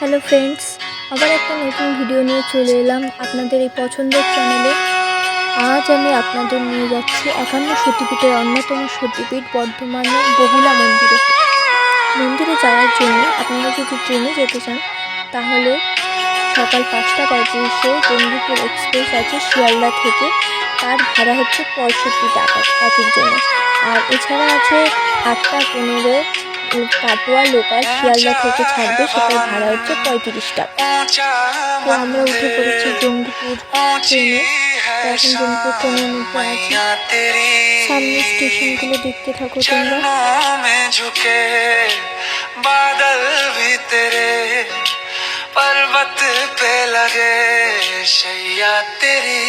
Hello friends, আবার একটা নতুন ভিডিও নিয়ে চলে এলাম আপনাদের এই পছন্দের চ্যানেলে। আজ আমি আপনাদের নিয়ে যাচ্ছি একান্ন সতীপীঠের অন্যতম সতীপীঠ বর্ধমানের বহুলা মন্দিরে। মন্দিরে যাওয়ার জন্য আপনারা যদি ট্রেনে যেতে চান, তাহলে সকাল পাঁচটা পঁয়ত্রিশে জঙ্গিপুর এক্সপ্রেস আছে শিয়ালদা থেকে। তার ভাড়া হচ্ছে পঁয়ষট্টি টাকা এক একজনের। আর এছাড়া আছে আটটা পনেরো কাটোয়া লোকাল শিয়ালদা থেকে ছাড়বে সেটার ভাড়া হচ্ছে পঁয়ত্রিশ টাকা তো আমরা উঠে পড়েছি জঙ্গিপুর ট্রেনে তো এখন জঙ্গিপুর ট্রেনের মধ্যে আছি সামনে স্টেশনগুলো দেখতে থাকো তোমরা चरणों में झुके बादल भी तेरे पर्वत पे लगे शैया तेरी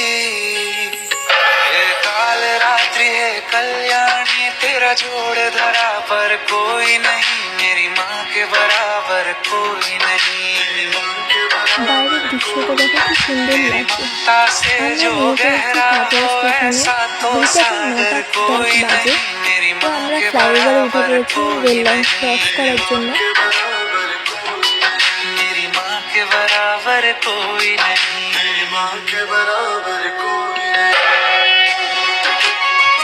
ये काल रात्रि है कल्याणी तेरा जोड़ धरा पर कोई नहीं मेरी माँ के बराबर कोई नहीं বাইরের দৃশ্যটা দেখো কি সুন্দর লাগছে ममता से আমরা जो নেমে गहरा পড়েছি हो কাটোয়া ऐसा স্টেশনে तो দুইটা सागर থেকে নটা দশ कोई বাজে नहीं मेरी তো माँ আমরা के ফ্লাইওভারে উঠে बराबर পড়েছি कोई রেল লাইন नहीं ক্রস করার জন্য मेरी माँ के बराबर कोई नहीं मेरी माँ के बराबर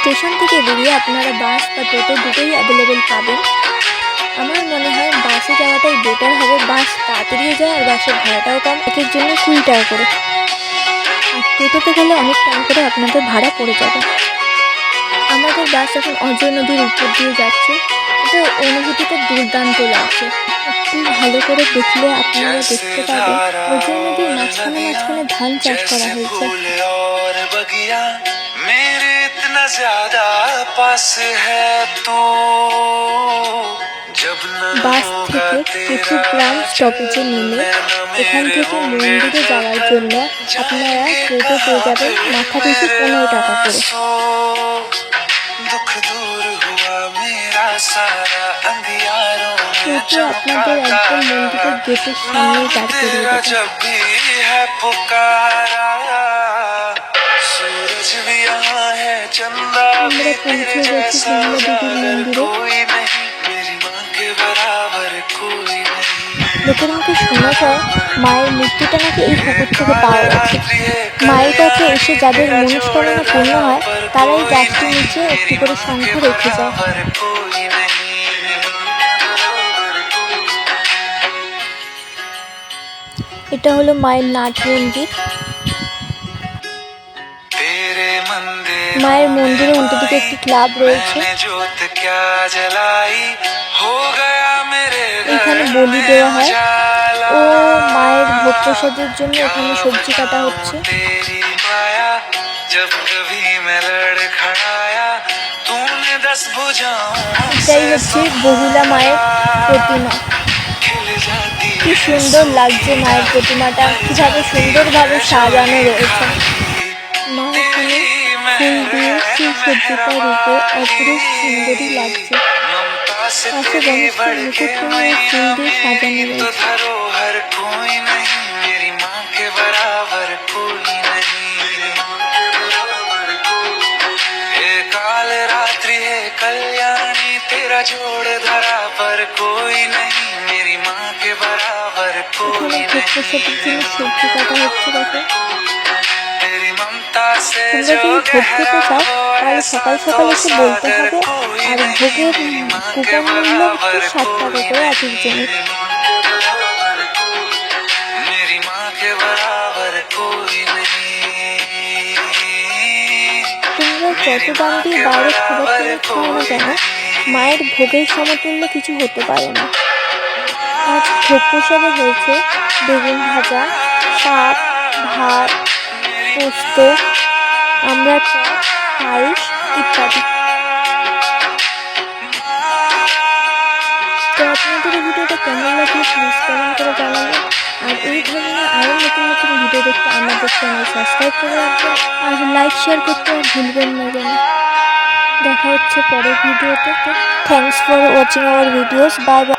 স্টেশন থেকে বেরিয়ে আপনারা বাস বা টোটো দুটোই অ্যাভেলেবেল পাবেন। আমার মনে হয় বাসে যাওয়াটাই বেটার হবে। বাস তাড়াতাড়িও যায় আর বাসের ভাড়াটাও কম। একের জন্য কুড়ি টাকা করে। আর টোটোতে গেলে অনেক টাকা করে আপনাদের ভাড়া পড়ে যাবে। আমাদের বাস এখন অজয় নদীর উপর দিয়ে যাচ্ছে। এটা অনুভূতিটা দুর্দান্ত লাগছে। একটু ভালো করে দেখলে আপনারা দেখতে পাবেন। অজয় নদীর মাঝখানে মাঝখানে ধান চাষ করা হয়েছে। ज्यादा पास है तू जब न বাস होगा থেকে तेरा কুতুবগ্রাম স্টপেজে নেমে এখান থেকে মন্দিরে যাওয়ার জন্য আপনারা টোটো পেয়ে যাবেন মাথা পিছু পনেরো টাকা করে सो दुख दूर हुआ मेरा सारा अंधियारों में টোটো আপনাদের একদম মন্দিরের গেটের সামনে দাঁড় করিয়ে तेरा দেবে আমরা পৌঁছে গেছি কমলা লোকের মুখে শোনা যায় মায়ের মূর্তিটা নাকি এই পুকুর থেকে পাওয়া গেছে মায়ের কাছে এসে যাদের মনস্কামনা পূর্ণ হয় তারাই গাছটির নিচে একটি করে শঙ্খ রেখে যায় এটা হলো মায়ের নাট মন্দির মায়ের মন্দিরে উল্টো দিকে একটি ক্লাব রয়েছে। এখানে বলি দেওয়া হয়। ও মায়ের ভোগ প্রসাদের জন্য এখানে সবজি কাটা হচ্ছে। এটাই হচ্ছে বহুলা মায়ের প্রতিমা। কি সুন্দর লাগছে মায়ের প্রতিমাটা। কীভাবে সুন্দরভাবে সাজানো রয়েছে। ফুল দিয়ে সুসজ্জিত রূপে অপরূপ সুন্দরী লাগছে ममता से পাশে तेरी গণেশকে बढ़ के মুকুটমণি ফুল দিয়ে সাজানো तो রয়েছে धरोहर कोई नहीं मेरी माँ के बराबर कोई नहीं हे काल रात्रि है कल्याणी तेरा जोड़ धरा पर कोई नहीं मेरी माँ के बराबर कोई এখানে তোমরা যদি ভোগ খেতে চাও তাহলে সকাল সকাল এসে বলতে হবে আর ভোগের কুপন মূল্য সাত টাকা করে তোমরা যত দাম দিয়ে বাইরে খাবার কিনে খাও না কেন মায়ের ভোগের সমতুল্য কিছু হতে পারে না। আজ ভোগ প্রসাদে হয়েছে বেগুন ভাজা শাক ভাত পোস্ত আমরা ইত্যাদি। তো আপনাদের ভিডিওটা কেমন লাগল প্লিজ কমেন্ট করে জানাবেন। আর এই ধরনের আরও নতুন নতুন ভিডিও দেখতে আমাদের চ্যানেল সাবস্ক্রাইব করে রাখবেন। আর লাইক শেয়ার করতে ভুলবেন না যেন। দেখা হচ্ছে পরের ভিডিওতে। Thanks for watching our videos bye bye